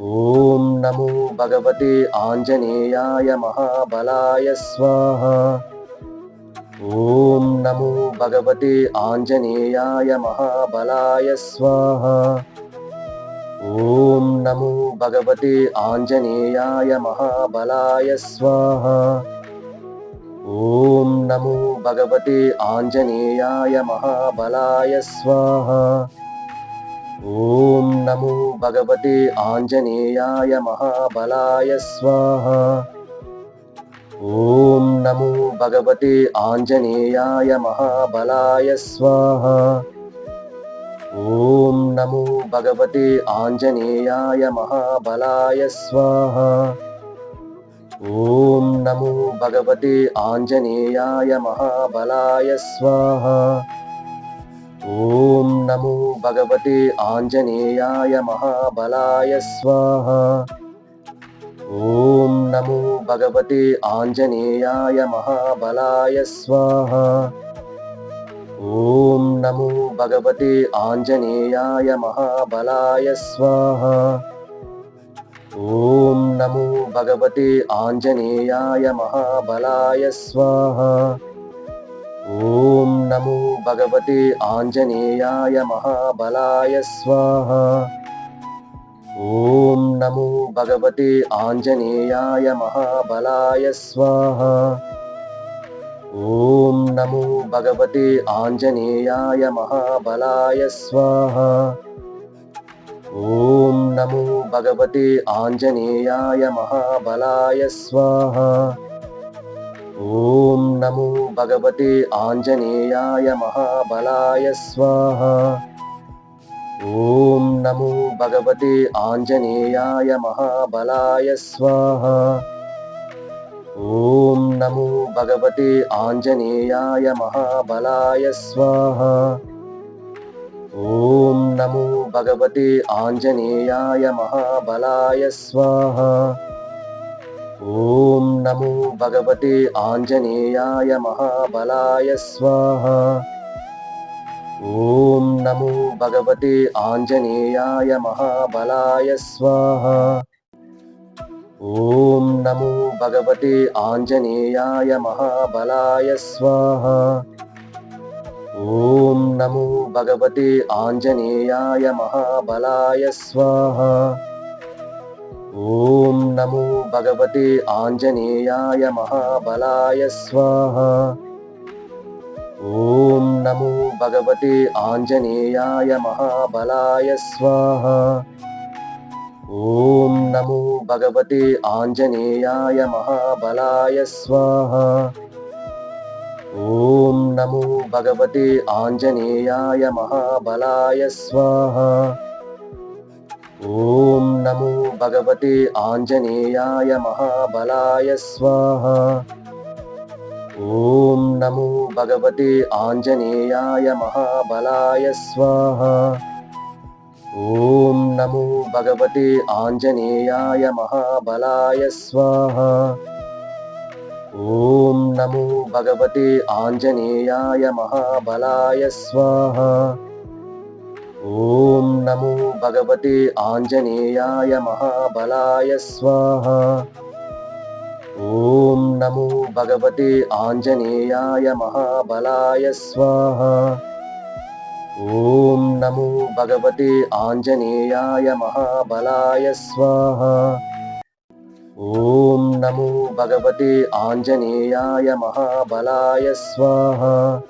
ఓం నమో భగవతే ఆంజనేయాయ మహాబలాయ స్వాహ. ఓం నమో భగవతే ఆంజనేయాయ మహాబలాయ స్వాహ. ఓం నమో భగవతే ఆంజనేయాయ మహాబలాయ స్వాహ. ఓం నమో భగవతే ఆంజనేయాయ మహాబలాయ స్వాహ. ఓం నమో భగవతే ఆంజనేయాయ మహాబలాయ స్వాహ. ఓం నమో భగవతే ఆంజనేయాయ మహాబలాయ స్వాహ. ఓం నమో భగవతే ఆంజనేయాయ మహాబలాయ స్వాహ. ఓం నమో భగవతే ఆంజనేయాయ మహాబలాయ స్వాహ. ఓం నమో భగవతే ఆంజనేయాయ మహాబలాయ స్వాహ. ఓం నమో భగవతే ఆంజనేయాయ మహాబలాయ స్వాహ. ఓం నమో భగవతే ఆంజనేయాయ మహాబలాయ స్వాహ. ఓం నమో భగవతే ఆంజనేయాయ మహాబలాయ స్వాహ. ఓం నమో భగవతే ఆంజనేయాయ మహాబలాయ స్వాహ. ఓం నమో భగవతే ఆంజనేయాయ మహాబలాయ స్వాహ. ఓం నమో భగవతే ఆంజనేయాయ మహాబలాయ స్వాహ. ఓం నమో భగవతే ఆంజనేయాయ మహాబలాయ స్వాహ. ఓం నమో భగవతే ఆంజనేయాయ మహాబలాయ స్వాహ. ఓం నమో భగవతే ఆంజనేయాయ మహాబలాయ స్వాహ. ఓం నమో భగవతే ఆంజనేయాయ మహాబలాయ స్వాహ. ఓం నమో భగవతే ఆంజనేయాయ మహాబలాయ స్వాహ. ఓం నమో భగవతే ఆంజనేయాయ మహాబలాయ స్వాహ. ఓం నమో భగవతే ఆంజనేయాయ మహాబలాయ స్వాహ. ఓం నమో భగవతే ఆంజనేయాయ మహాబలాయ స్వాహ. ఓం నమో భగవతే ఆంజనేయాయ మహాబలాయ స్వాహ. ఓం నమో భగవతే ఆంజనేయాయ మహాబలాయ స్వాహ. ఓం నమో భగవతే ఆంజనేయాయ మహాబలాయ స్వాహ. ఓం నమో భగవతే ఆంజనేయాయ మహాబలాయ స్వాహ. ఓం నమో భగవతే ఆంజనేయాయ మహాబలాయ స్వాహ. ఓం నమో భగవతే ఆంజనేయాయ మహాబలాయ స్వాహ. ఓం నమో భగవతే ఆంజనేయాయ మహాబలాయ స్వాహ. ఓం నమో భగవతే ఆంజనేయాయ మహాబలాయ స్వాహ. ఓం నమో భగవతే ఆంజనేయాయ మహాబలాయ స్వాహ. ఓం నమో భగవతే ఆంజనేయాయ మహాబలాయ స్వాహ. ఓం నమో భగవతే ఆంజనేయాయ మహాబలాయ స్వాహ. ఓం నమో భగవతే ఆంజనేయాయ మహాబలాయ స్వాహ. ఓం నమో భగవతే ఆంజనేయాయ మహాబలాయ స్వాహ.